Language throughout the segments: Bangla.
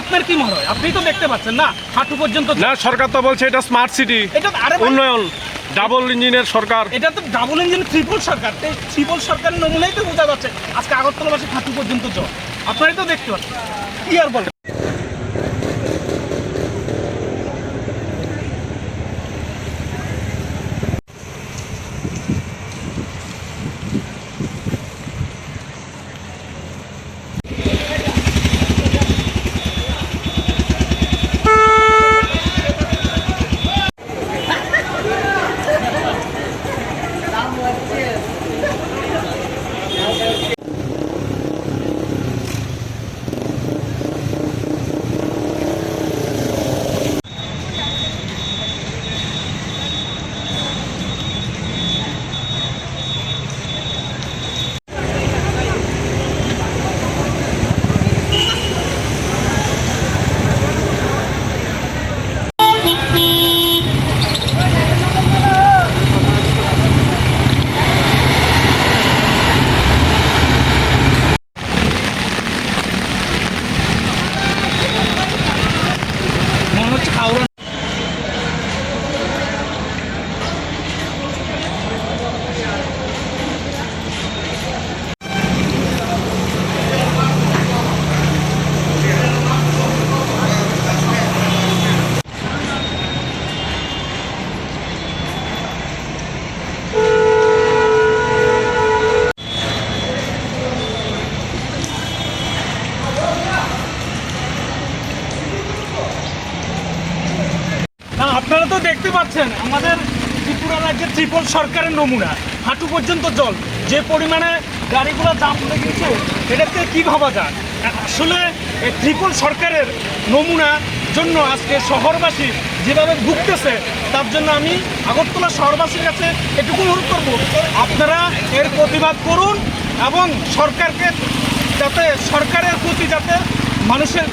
আপনার কি মনে হয়? আপনি তো দেখতে পাচ্ছেন না হাঁটু পর্যন্ত না সরকার তো বলছে এটা স্মার্ট সিটি এটা আরে উন্নয়ন ডাবল ইঞ্জিনের সরকার। এটা তো ডাবল ইঞ্জিন ট্রিপল সরকার। ট্রিপল সরকারের নমুনাই তো বোঝা যাচ্ছে। আজকে আগরতলাবাসী হাঁটু পর্যন্ত জল আপনারাই তো দেখতে পাচ্ছেন। কি আর বলেন মনে হচ্ছে হাওড়া না আপনারা তো দেখতে পাচ্ছেন, আমাদের ত্রিপুরা রাজ্যের ত্রিপল সরকারের নমুনা। হাঁটু পর্যন্ত জল। যে পরিমাণে গাড়িগুলো দাম লেগেছে এটাতে কি ভাবা যায়? আসলে ত্রিপল সরকারের নমুনা জন্য আজকে শহরবাসী যেভাবে ভুগতেছে, তার জন্য আমি আগরতলা শহরবাসীর কাছে এটুকু অনুরোধ করব, আপনারা এর প্রতিবাদ করুন এবং সরকারকে যাতে, সরকারের প্রতি যাতে মানুষের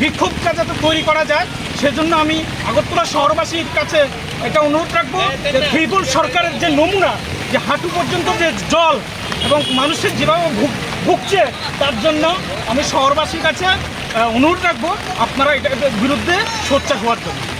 বিক্ষোভটা যাতে তৈরি করা যায়, সেজন্য আমি আগরতলা শহরবাসীর কাছে এটা অনুরোধ রাখব যে সরকারের যে নমুনা, যে হাঁটু পর্যন্ত যে জল এবং মানুষের যেভাবে ভুগ- ভুগছে, তার জন্য আমি শহরবাসীর কাছে অনুরোধ রাখব আপনারা এটার বিরুদ্ধে সোচ্চার হওয়ার জন্য।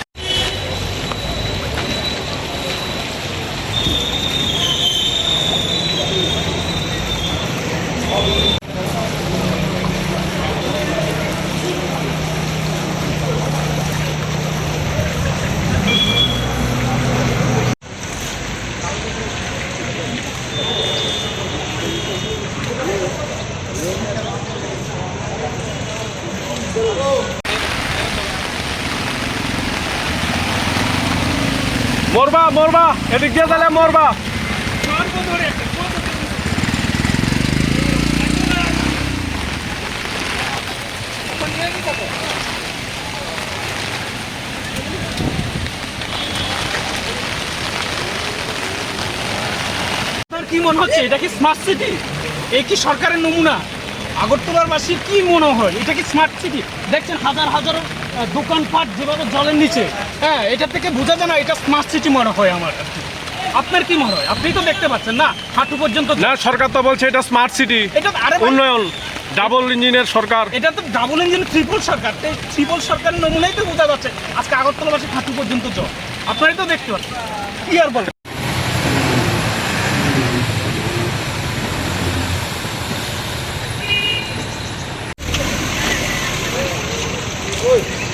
মরবা মরবা। এদিক দিয়ে তাহলে মরবা। কি মনে হচ্ছে? এটা কি স্মার্ট সিটি এই কি সরকারের নমুনা? আগরতলার বাসীর কি মনে হয়? এটা কি স্মার্ট সিটি দেখছেন হাজার হাজার দোকানপাট যেভাবে জলের নিচে হ্যাঁ এটা থেকে বোঝা যায় না এটা স্মার্ট সিটি মনে হয় আমার। আপনার কি মনে হয়? আপনি তো দেখতে পাচ্ছেন না? হাঁটু পর্যন্ত না সরকার তো বলছে এটা স্মার্ট সিটি এটা আরে উন্নয়ন ডাবল ইঞ্জিনের সরকার। এটা তো ডাবল ইঞ্জিন ত্রিপল সরকার। ত্রিপল সরকারের নমুনাই তো বোঝা যাচ্ছে। আজকে আগরতলা আগরতলাবাসী হাঁটু পর্যন্ত জল। আপনারই তো দেখতে পাচ্ছেন। কি আর বলেন? Oi.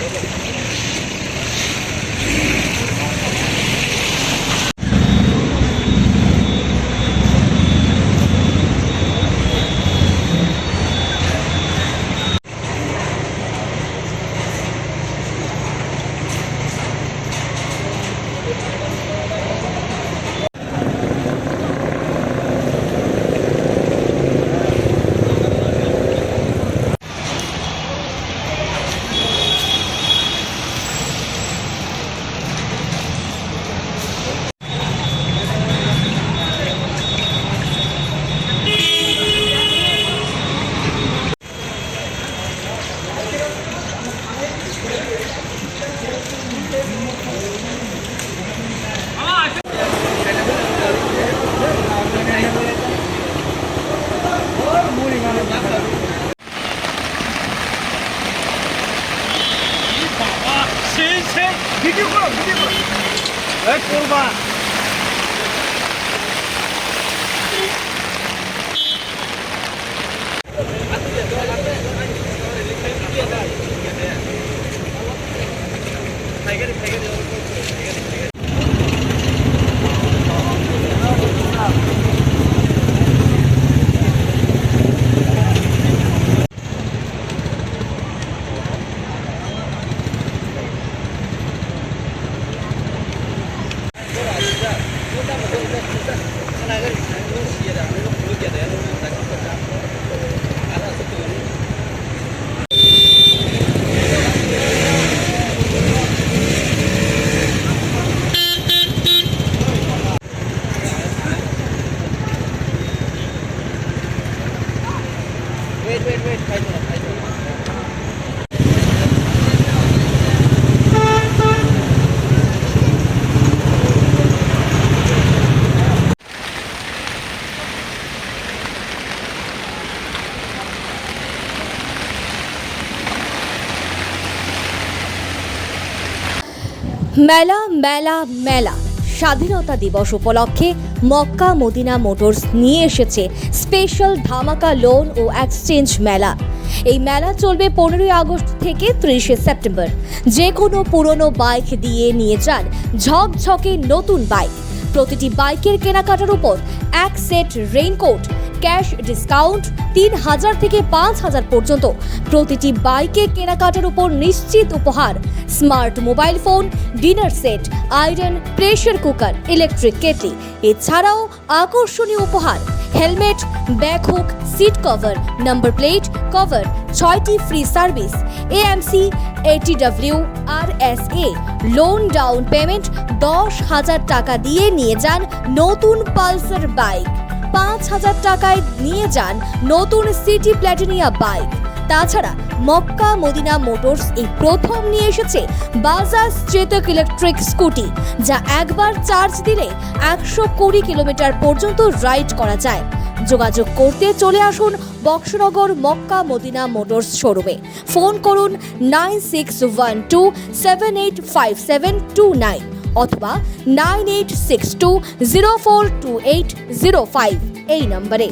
সেই সেই ভিডিও করো ভিডিও করো। এই করবা। টাইগারি মেলা মেলা মেলা। স্বাধীনতা দিবস উপলক্ষে মক্কা মদিনা মোটরস নিয়ে এসেছে স্পেশাল ধামাকা লোন ও এক্সচেঞ্জ মেলা। এই মেলা চলবে পনেরোই আগস্ট থেকে ত্রিশে সেপ্টেম্বর। যে কোনো পুরনো বাইক দিয়ে নিয়ে যান ঝকঝকে নতুন বাইক। প্রতিটি বাইকের কেনাকাটার উপর এক সেট রেইনকোট ক্যাশ ডিসকাউন্ট তিন হাজার থেকে পাঁচ হাজার পর্যন্ত। প্রতিটি বাইকে কেনাকাটার উপর নিশ্চিত উপহার। Smart mobile phone, dinner set, iron pressure cooker, electric kettle. এছাড়াও আকর্ষণীয় উপহার। Helmet back hook, seat cover, number plate, cover, ছয়টি free service. AMC, ATW R S A loan down payment দশ হাজার টাকা দিয়ে নিয়ে যান নতুন পালসার বাইক। পাঁচ হাজার টাকায় নিয়ে যান নতুন সিটি প্ল্যাটিনিয়া বাইক। তাছাড়া মক্কা মদিনা মোটরস এই প্রথম নিয়ে এসেছে বাজাজ চেতক ইলেকট্রিক স্কুটি, যা একবার চার্জ দিলে একশো কুড়ি কিলোমিটার পর্যন্ত রাইড করা যায়। যোগাযোগ করতে চলে আসুন বক্সনগর মক্কা মদিনা মোটরস শোরুমে। ফোন করুন nine six one two seven eight five seven two nine. অথবা nine eight six two zero four two eight zero five এই নম্বরে।